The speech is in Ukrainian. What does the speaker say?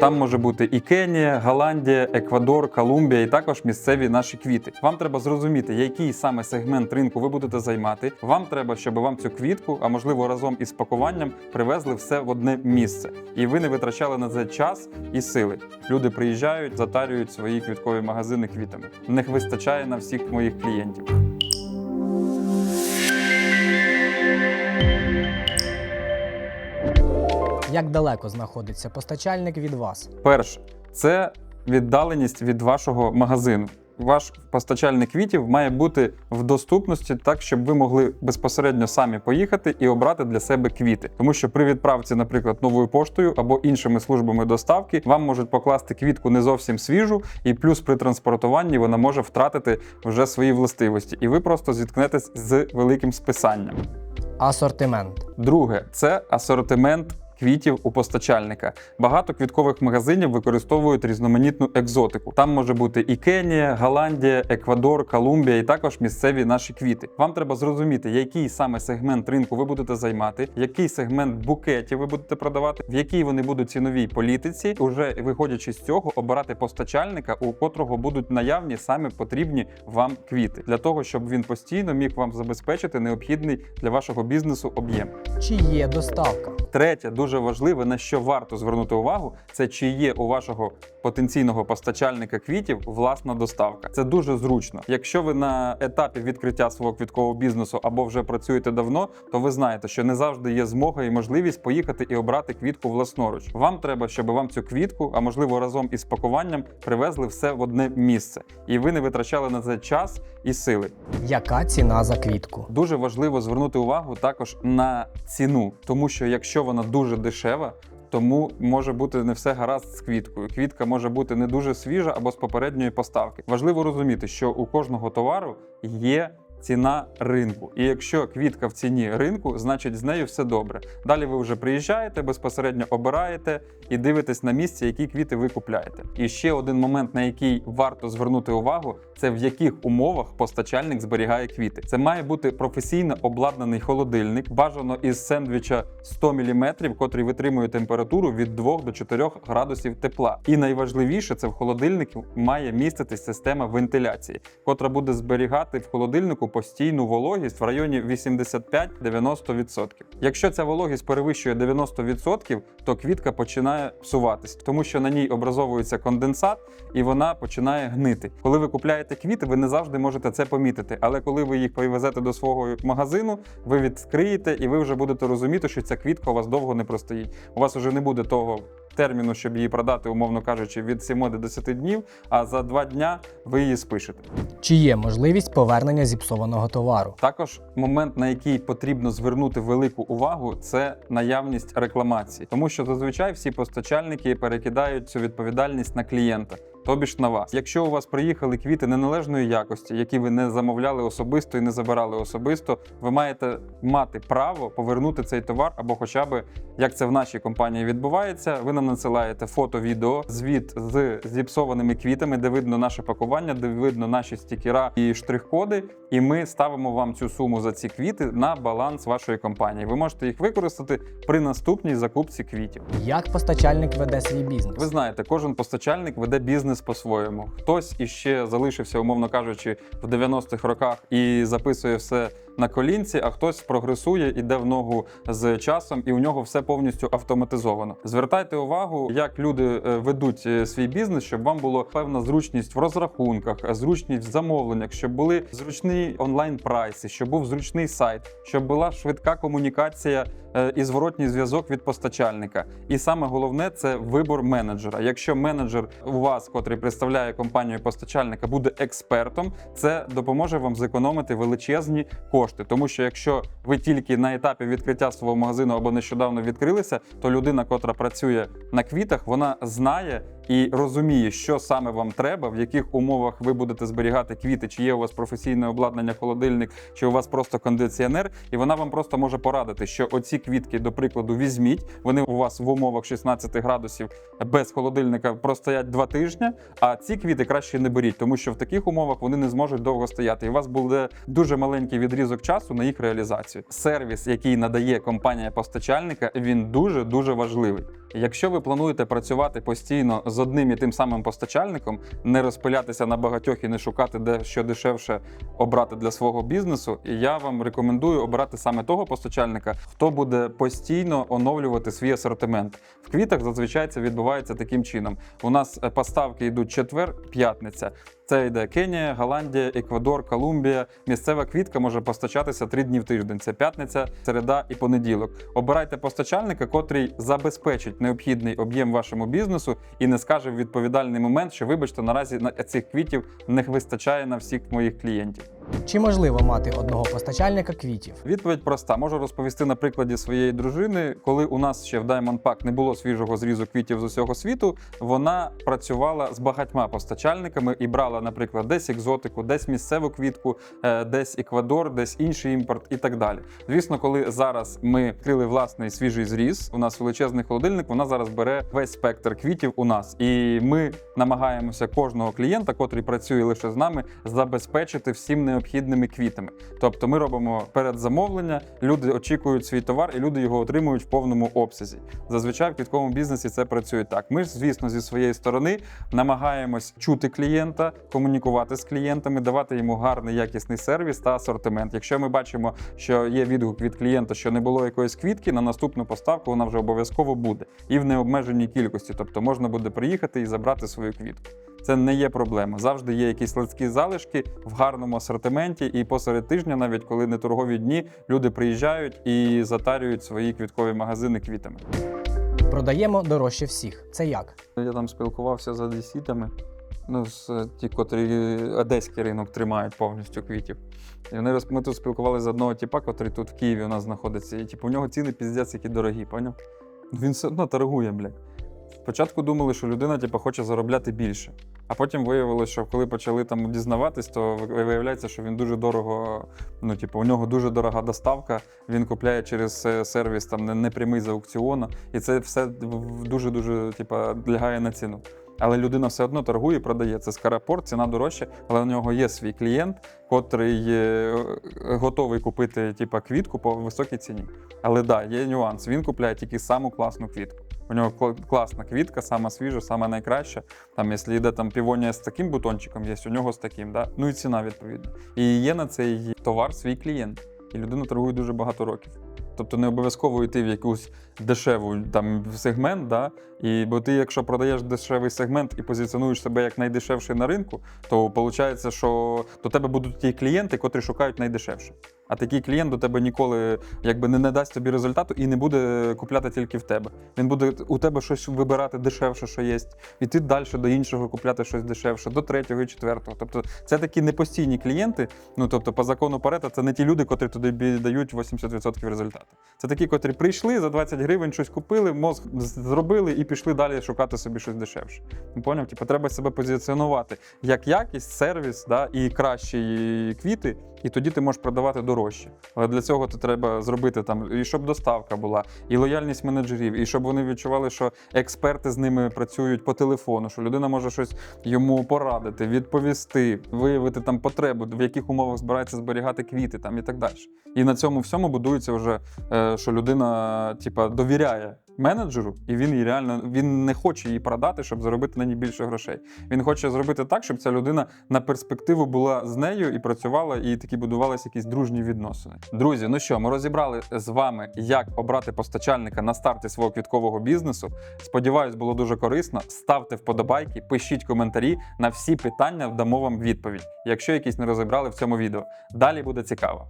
Там може бути і Кенія, Голландія, Еквадор, Колумбія, і також місцеві наші квіти. Вам треба зрозуміти, який саме сегмент ринку ви будете займати. Вам треба, щоб вам цю квітку, а можливо разом із пакуванням, привезли все в одне місце, і ви не витрачали на це час і сили. Люди приїжджають, затарюють свої квіткові магазини квітами. В них вистачає на всіх моїх клієнтів. Як далеко знаходиться постачальник від вас? Перше, це віддаленість від вашого магазину. Ваш постачальник квітів має бути в доступності так, щоб ви могли безпосередньо самі поїхати і обрати для себе квіти. Тому що при відправці, наприклад, новою поштою або іншими службами доставки, вам можуть покласти квітку не зовсім свіжу, і плюс при транспортуванні вона може втратити вже свої властивості, і ви просто зіткнетесь з великим списанням. Асортимент. Друге це асортимент. Квітів у постачальника. Багато квіткових магазинів використовують різноманітну екзотику. Там може бути і Кенія, Голландія, Еквадор, Колумбія, і також місцеві наші квіти. Вам треба зрозуміти, який саме сегмент ринку ви будете займати, який сегмент букетів ви будете продавати, в якій вони будуть ціновій політиці. Уже виходячи з цього, обирати постачальника, у котрого будуть наявні саме потрібні вам квіти, для того, щоб він постійно міг вам забезпечити необхідний для вашого бізнесу об'єм. Чи є доставка? Третє, дуже важливе, на що варто звернути увагу, це чи є у вашого потенційного постачальника квітів власна доставка. Це дуже зручно. Якщо ви на етапі відкриття свого квіткового бізнесу або вже працюєте давно, то ви знаєте, що не завжди є змога і можливість поїхати і обрати квітку власноруч. Вам треба, щоб вам цю квітку, а можливо разом із пакуванням, привезли все в одне місце, і ви не витрачали на це час і сили. Яка ціна за квітку? Дуже важливо звернути увагу також на ціну, тому що якщо вона дуже дешева. Тому може бути не все гаразд з квіткою. Квітка може бути не дуже свіжа або з попередньої поставки. Важливо розуміти, що у кожного товару є ціна ринку. І якщо квітка в ціні ринку, значить з нею все добре. Далі ви вже приїжджаєте, безпосередньо обираєте і дивитесь на місці, які квіти ви купляєте. І ще один момент, на який варто звернути увагу, це в яких умовах постачальник зберігає квіти. Це має бути професійно обладнаний холодильник, бажано із сендвіча 100 мм, котрий витримує температуру від 2 до 4 градусів тепла. І найважливіше, це в холодильнику має міститись система вентиляції, котра буде зберігати в холодильнику постійну вологість в районі 85-90%. Якщо ця вологість перевищує 90%, то квітка починає псуватись, тому що на ній образовується конденсат і вона починає гнити. Коли ви купляєте квіти, ви не завжди можете це помітити. Але коли ви їх привезете до свого магазину, ви відкриєте і ви вже будете розуміти, що ця квітка у вас довго не простоїть. У вас вже не буде того. Терміну, щоб її продати, умовно кажучи, від 7 до 10 днів, а за 2 дня ви її спишете. Чи є можливість повернення зіпсованого товару? Також момент, на який потрібно звернути велику увагу, це наявність рекламації, тому що зазвичай всі постачальники перекидають цю відповідальність на клієнта. Тобі ж на вас. Якщо у вас приїхали квіти неналежної якості, які ви не замовляли особисто і не забирали особисто, ви маєте мати право повернути цей товар, або хоча б як це в нашій компанії відбувається, ви нам надсилаєте фото, відео, звіт з зіпсованими квітами, де видно наше пакування, де видно наші стікера і штрих-коди. І ми ставимо вам цю суму за ці квіти на баланс вашої компанії. Ви можете їх використати при наступній закупці квітів. Як постачальник веде свій бізнес? Ви знаєте, кожен постачальник веде бізнес по-своєму. Хтось іще залишився, умовно кажучи, в 90-х роках і записує все на колінці, а хтось прогресує, іде в ногу з часом, і у нього все повністю автоматизовано. Звертайте увагу, як люди е, ведуть е, свій бізнес, щоб вам було певна зручність в розрахунках, зручність в замовленнях, щоб були зручні онлайн прайси, щоб був зручний сайт, щоб була швидка комунікація е, і зворотній зв'язок від постачальника. І саме головне це вибор менеджера. Якщо менеджер у вас, котрий представляє компанію постачальника, буде експертом, це допоможе вам зекономити величезні кошти. Тому що якщо ви тільки на етапі відкриття свого магазину або нещодавно відкрилися, то людина, котра працює на квітах, вона знає. І розуміє, що саме вам треба, в яких умовах ви будете зберігати квіти, чи є у вас професійне обладнання, холодильник, чи у вас просто кондиціонер, і вона вам просто може порадити, що оці квітки, до прикладу, візьміть. Вони у вас в умовах 16 градусів без холодильника простоять два тижні. А ці квіти краще не беріть, тому що в таких умовах вони не зможуть довго стояти. І у вас буде дуже маленький відрізок часу на їх реалізацію. Сервіс, який надає компанія постачальника, він дуже дуже важливий. Якщо ви плануєте працювати постійно з одним і тим самим постачальником, не розпилятися на багатьох і не шукати де що дешевше обрати для свого бізнесу, я вам рекомендую обирати саме того постачальника, хто буде постійно оновлювати свій асортимент. В квітах зазвичай це відбувається таким чином. У нас е, поставки йдуть четвер, п'ятниця. Це йде Кенія, Голландія, Еквадор, Колумбія. Місцева квітка може постачатися три дні в тиждень. Це п'ятниця, середа і понеділок. Обирайте постачальника, котрий забезпечить необхідний об'єм вашому бізнесу і не скаже в відповідальний момент, що вибачте, наразі на цих квітів не вистачає на всіх моїх клієнтів. Чи можливо мати одного постачальника квітів? Відповідь проста. Можу розповісти на прикладі своєї дружини. Коли у нас ще в Diamond Pack не було свіжого зрізу квітів з усього світу, вона працювала з багатьма постачальниками і брала, наприклад, десь екзотику, десь місцеву квітку, е, десь Еквадор, десь інший імпорт і так далі. Звісно, коли зараз ми відкрили власний свіжий зріз, у нас величезний холодильник, вона зараз бере весь спектр квітів у нас, і ми намагаємося кожного клієнта, котрий працює лише з нами, забезпечити всім необхідними квітами. Тобто ми робимо передзамовлення, люди очікують свій товар, і люди його отримують в повному обсязі. Зазвичай в квітковому бізнесі це працює так. Ми ж, звісно, зі своєї сторони намагаємось чути клієнта, комунікувати з клієнтами, давати йому гарний якісний сервіс та асортимент. Якщо ми бачимо, що є відгук від клієнта, що не було якоїсь квітки, на наступну поставку вона вже обов'язково буде і в необмеженій кількості. Тобто можна буде приїхати і забрати свою квітку. Це не є проблема. Завжди є якісь складські залишки в гарному асортименті, і посеред тижня, навіть коли не торгові дні, люди приїжджають і затарюють свої квіткові магазини квітами. Продаємо дорожче всіх. Це як? Я там спілкувався з одесітами, ну, з е, ті, котрі одеський ринок тримають повністю квітів. І вони роз... ми тут спілкувалися з одного типа, котрий тут в Києві у нас знаходиться. І типу, у нього ціни піздець, які дорогі, поняв? Він все одно торгує, блядь. Спочатку думали, що людина типу, хоче заробляти більше. А потім виявилося, що коли почали там дізнаватись, то виявляється, що він дуже дорого. Ну, типу, у нього дуже дорога доставка. Він купляє через е, сервіс там непрямий з аукціону, і це все дуже дуже типу, лягає на ціну. Але людина все одно торгує, продає. Це скарапорт, ціна дорожча, але у нього є свій клієнт, котрий е, готовий купити типу, квітку по високій ціні. Але да, є нюанс. Він купляє тільки саму класну квітку. У нього кла- класна квітка, сама свіжа, сама найкраща. Там, якщо йде там півонія з таким бутончиком, є у нього з таким, да? ну і ціна відповідна. І є на цей товар свій клієнт. І людина торгує дуже багато років. Тобто не обов'язково йти в якусь дешеву там сегмент, да? і бо ти, якщо продаєш дешевий сегмент і позиціонуєш себе як найдешевший на ринку, то виходить, що до тебе будуть ті клієнти, котрі шукають найдешевше. А такий клієнт до тебе ніколи якби не, не дасть тобі результату і не буде купляти тільки в тебе. Він буде у тебе щось вибирати дешевше, що є, іти далі до іншого купляти щось дешевше, до третього і четвертого. Тобто це такі непостійні клієнти. Ну тобто, по закону Парета, це не ті люди, котрі туди бі- дають 80% результату. Це такі, котрі прийшли за 20 гривень, щось купили, мозг зробили і пішли далі шукати собі щось дешевше. Ну, Поняв? Типу, треба себе позиціонувати як якість, сервіс, да, і кращі квіти, і тоді ти можеш продавати дорожче. Але для цього то треба зробити там, і щоб доставка була, і лояльність менеджерів, і щоб вони відчували, що експерти з ними працюють по телефону, що людина може щось йому порадити, відповісти, виявити там потребу, в яких умовах збирається зберігати квіти там і так далі. І на цьому всьому будується вже, е, що людина типа довіряє менеджеру, і він їй реально він не хоче її продати, щоб заробити на ній більше грошей. Він хоче зробити так, щоб ця людина на перспективу була з нею і працювала, і такі будувалися якісь дружні відносини. Друзі, ну що, ми розібрали з вами, як обрати постачальника на старті свого квіткового бізнесу. Сподіваюсь, було дуже корисно. Ставте вподобайки, пишіть коментарі. На всі питання дамо вам відповідь, якщо якісь не розібрали в цьому відео. Далі буде цікаво.